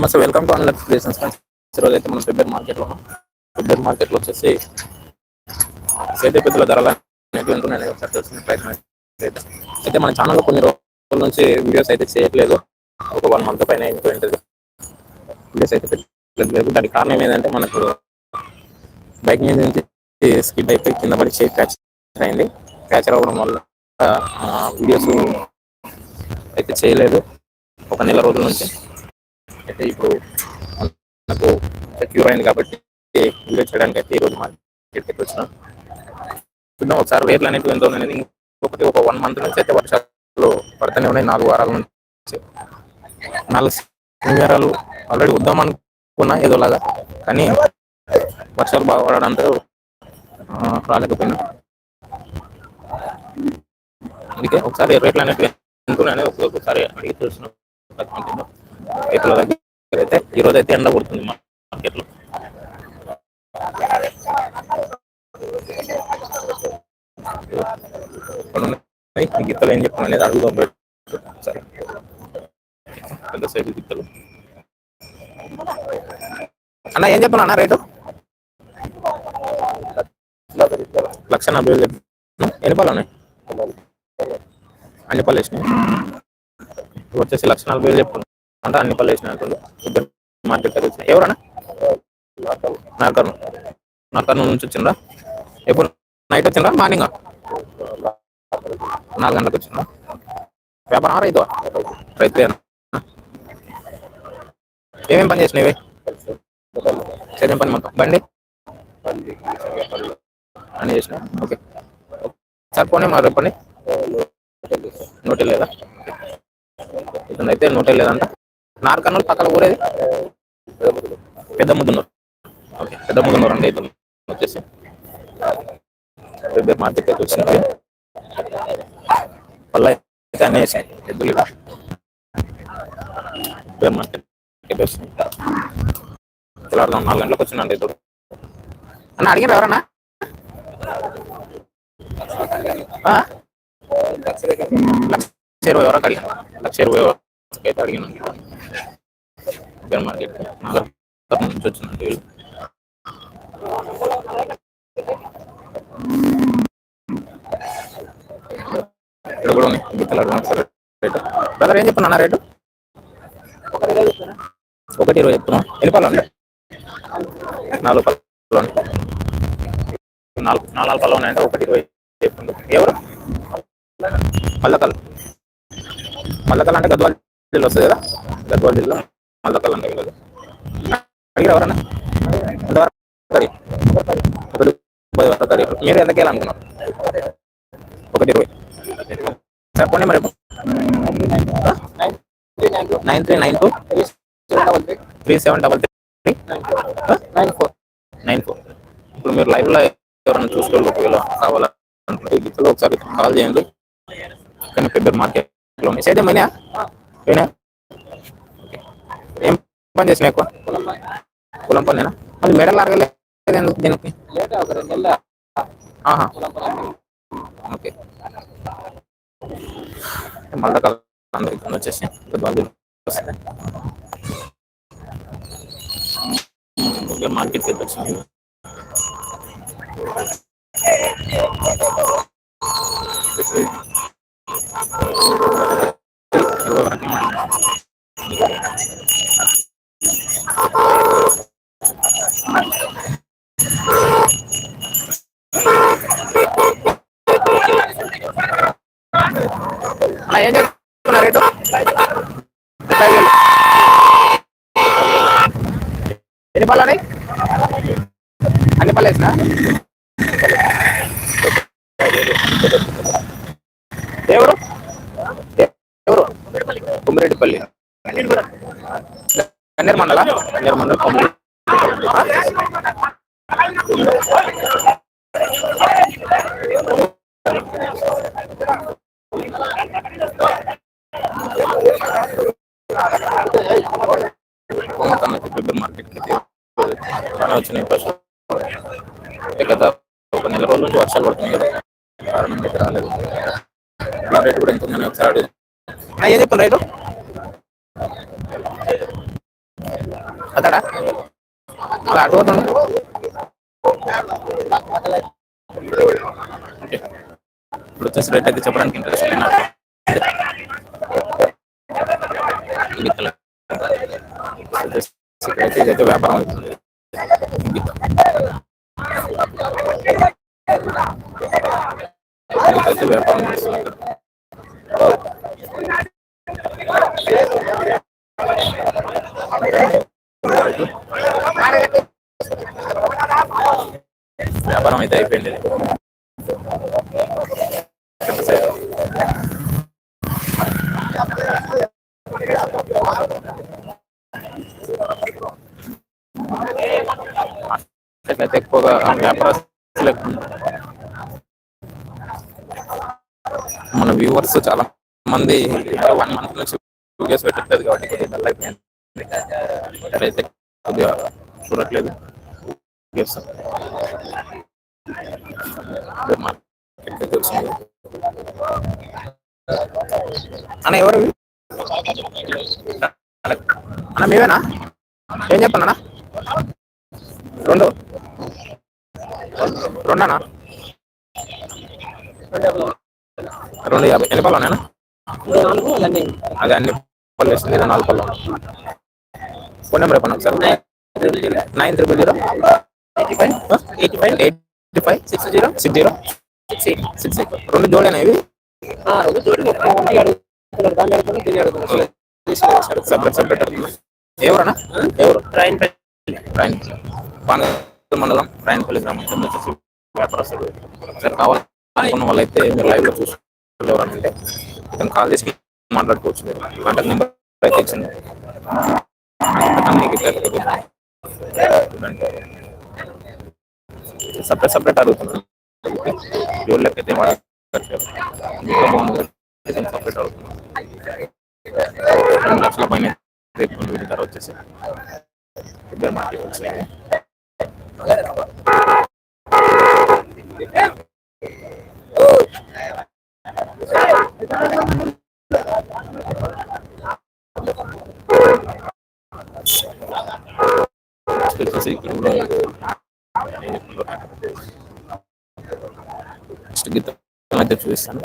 నమస్తే welcome to unlock creations ఈరోజు అయితే మనం ఫిబ్రవరి మార్కెట్లో ఫిబ్రవరి మార్కెట్లో వచ్చేసి సేద్య పెద్దల ధరలు అనేవి ఉంటున్నాయి. ఒకసారి తెలుసుకునే ప్రయత్నం అయితే అయితే మన ఛానల్లో కొన్ని రోజుల నుంచి వీడియోస్ అయితే చేయట్లేదు. ఒక వన్ మంత్ పైన అయిపోయింటుంది వీడియోస్ అయితే పెట్టలేదు దానికి కారణం ఏంటంటే మనకు బైక్ మీద నుంచి స్కిడ్ అయిపోయి కింద పడి షేక్ ఫ్రాక్చర్ అయింది. ఫ్రాక్చర్ అవ్వడం వల్ల వీడియోస్ అయితే చేయలేదు. ఒక నెల రోజుల నుంచి. అయితే ఇప్పుడు నాకు క్యూర్ అయింది కాబట్టి వీడియో చేయడానికి అయితే ఈరోజు మార్కెట్కి వచ్చిన. చూద్దాం ఒకసారి రేట్లు అనేవి ఎంత అనేది ఇంకొకటి ఒక వన్ మంత్ నుంచి అయితే వర్షాలు పడుతూనే ఉన్నాయి. నాలుగు వారాల నుంచి. నాలుగు శనివారాలు ఆల్రెడీ వద్దాం అనుకున్నా ఏదోలాగా. కానీ వర్షాలు బాగా పడడంతో రాలేకపోయినా. అందుకే ఒకసారి రేట్లు అనేవి ఎంతున్నాయని ఒకసారి అడిగి తెలుసుకున్నాం రైతుల దగ్గర అయితే ఈరోజు అయితే ఎండ కొడుతుంది మార్కెట్లో. గిత్తలు ఏం చెప్పాను అనేది అడుగుదాం సరే. పెద్ద సైజు గిత్తలు. అన్న ఏం చెప్పాను అన్న రేటు? లక్ష నలభై వేలు ఎన్ని పళ్ళు ఉన్నాయి? అన్ని పళ్ళు వేసినాయి? వచ్చేసి లక్ష నలభై వేలు చెప్పాను అంటే అన్ని పళ్ళు వేసిన ఇద్దరు మార్కెట్ దగ్గర వచ్చిన ఎవరన్నా? నాకర్ను నాకర్ను నుంచి వచ్చిండ్రా? ఎప్పుడు? నైట్ వచ్చిండ్రా? మార్నింగ్? నాలుగు గంటలకు వచ్చిందా వ్యాపారం రైతు రైతు ఏమేం పని చేసినవి చదివిన పని మొత్తం? బండి? అని చేసిన? ఓకే. సరిపోనే మా రేపని నోటే లేదా అయితే నోటే లేదంట నార్కర్నూలు పక్కన ఊరేది? పెద్ద ముద్దునూరు. ఓకే పెద్ద ముద్దునూరు అండి. ఇతను వచ్చేసి. పెద్ద మార్కెట్ వచ్చింది వల్ల అయితే అన్నీ వేసాయి ఎద్దులు పెద్ద మార్కెట్ వచ్చింది అర్థం నాలుగు గంటలకు వచ్చిందండి ఇద్దరు. అన్న అడిగారు ఎవరన్నా? లక్ష ఇరవై వరకు అడిగారు లక్ష ఇరవై వరకు అయితే అడిగినాను మార్కెట్ నుంచి వచ్చిందండి ఇక్కడ కూడా ఉన్నాయి. గిత్తలు రేటు బ్రదర్ ఏం చెప్తున్నా రేటు? ఒకటి ఇరవై చెప్తున్నాం ఎన్ని పళ్ళు అండి నాలుగు పళ్ళు నాలుగు నాలుగు పళ్ళు ఉన్నాయంటే ఒకటి ఇరవై చెప్తుంది ఎవరు? మల్లకల్. మల్లకల్ అంటే గద్వాల జిల్లా వస్తుంది కదా గద్వాల జిల్లా మల్లకల్ అంటే వెళ్ళదు అడిగారు ఎవరన్నా ఒకటి పది వరకు తారీఖు మీరు ఎంతకి వెళ్ళాలనుకున్నారు ఒకటి ఇరవై చెప్పండి మరి nine three nine two three seven double three nine four nine four ఇప్పుడు మీరు లైవ్లో ఎవరైనా చూసుకోవాలి ఒకవేళ కావాలంటే ఒకసారి కాల్ చేయండి. కానీ పెద్ద మార్కెట్లో ఉన్నాయి అయితే మనీ ఏం పని చేసిన ఎక్కువ? కులం పనేనా? మళ్ళీ మెడల్ అరగలేదు ఎందుకు దీనికి? ఓకే. మళ్ళీ అందరికి వచ్చేసి మార్కెట్కి వచ్చింది ఏం ఎన్ని పళ్ళు అన్ని పళ్ళు వేసిన ఎవరు? ఎవరు? కుమ్మిరెడ్డిపల్లి. కన్నీర్ మండల? కన్నీర్ మండల మార్కెట్ కుమ్మిరెడ్డి మార్కెట్కి వచ్చినాయి ఫస్ట్ గత ఒక నెల రోజుల నుంచి వర్షాలు పడుతున్నాయి కదా కారణం అయితే రాలేదు నా రేటు కూడా ఎంత ఉందని ఒకసారి ఏం చెప్పాను రైతు అతడా అలా ఇప్పుడు వచ్చేసి రేట్ అయితే చెప్పడానికి ఇంట్రెస్ట్ లేదు నాకు. వ్యాపారం అవుతుంది వ్యాపారం అయితే అయిపోయింది. అయితే ఎక్కువగా వ్యాపారస్తులకు మన వ్యూవర్స్ చాలా మంది వన్ మంత్ నుంచి టూ డేస్ పెట్టట్లేదు కాబట్టి కొద్దిగా డల్ అయిపోయింది అయితే కొద్దిగా చూడట్లేదు. Yes, అన్న ఎవరు? అన్న మీవేనా ఏం చెప్పన్నా అన్న? రెండు. రెండనా? రెండు యాభై. ఎన్ని పళ్ళు అదే అన్ని పళ్ళు నాలుగు ఫోన్ నెంబర్ చెప్పండి ఒకసారి. Nine triple zero eighty five eighty five eighty five six zero six zero six రెండు జోడేనా ఇవి. సపరేట్ సపరేట్ ఎవరన్నా? ఎవరు? ట్రైన్ ట్రైన్ పానగల్ మండలం ట్రైన్పల్లి గ్రామం. సార్ వాళ్ళైతే మీరు లైవ్లో చూసి ఎవరన్నా కాల్ చేసి మాట్లాడుకోవచ్చు. కాంటాక్ట్ నెంబర్ అయితే ఇచ్చింది. సపరేట్ సపరేట్ అడుగుతున్నాను జోళ్ళకైతే ఇంకా బాగుంది. సపరేట్ అడుగుతున్నాను రెండు లక్షల పైన రేపు ధర వచ్చేసి ఇద్దరు మార్కెట్ వచ్చినాయి గీత అయితే చూపిస్తాను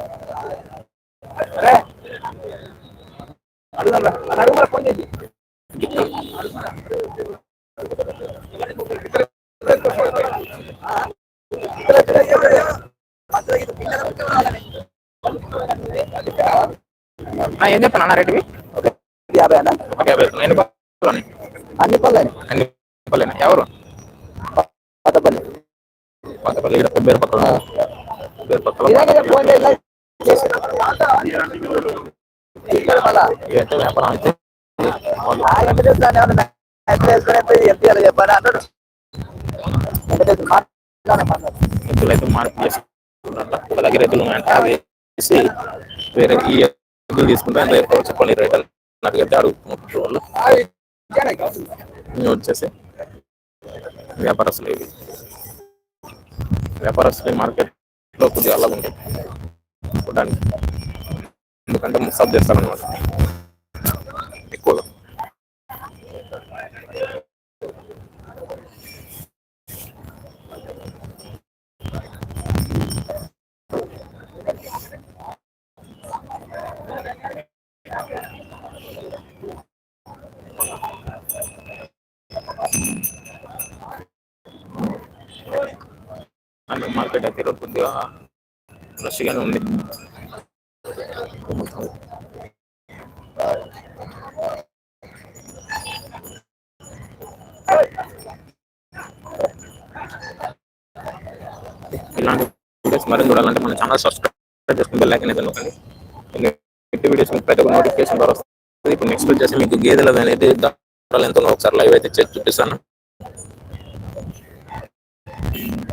ఆ, ఏం చెప్పాను అన్న రేటువి యాభై అన్న ఒక యాభై ఎన్ని పళ్ళు ఉన్నాయి? అన్ని పళ్ళే అన్ని పళ్ళేనా ఎవరు కొత్తపల్లి కొత్తపల్లి ఇక్కడ కొబ్బరి పక్కన కొబ్బరి పక్కన ఇలాగే ఫోన్ చేసి ఇదైతే వ్యాపారం అయితే వాళ్ళు ఆ వెంకటేశ్వర స్వామి ఏమన్నా మెసేజ్ వేసుకొని పోయి ఎంపీఆర్ చెప్పాను అన్నాడు వెంకటేశ్వర మాట్లాడు ఎద్దులు అయితే మార్పు చేసుకుంటారంట ఒక దగ్గర ఎద్దులు ఉన్నాయంట అవి వేసి వేరే ఈ ఎద్దులు తీసుకుంటే ఎంత ఎక్కువ చెప్పండి రేట్ నాకు అయితే అడుగుతున్నట్టు వాళ్ళు ఇవి వచ్చేసి వ్యాపారస్తులు ఇవి వ్యాపారస్తులు మార్కెట్లో కొద్దిగా అలాగ ఉంటాయి చూడడానికి ఎందుకంటే సబ్ చేస్తారనమాట ఎక్కువగా అండ్ మార్కెట్ అయితే ఈరోజు కొద్దిగా రష్గానే ఉంది. ఇలాంటి వీడియోస్ మరింత చూడాలంటే మన ఛానల్ సబ్స్క్రైబ్ చేసుకుని బెల్ ఐకన్ అయితే నొక్కండి. నెక్స్ట్ వీడియోస్ మీకు ప్రతి ఒక్క నోటిఫికేషన్ ద్వారా వస్తుంది. ఇప్పుడు నెక్స్ట్ వచ్చేసి మీకు గేదెల అనేది ధరలు ఎంతో ఒకసారి లైవ్ అయితే చేసి చూపిస్తాను. In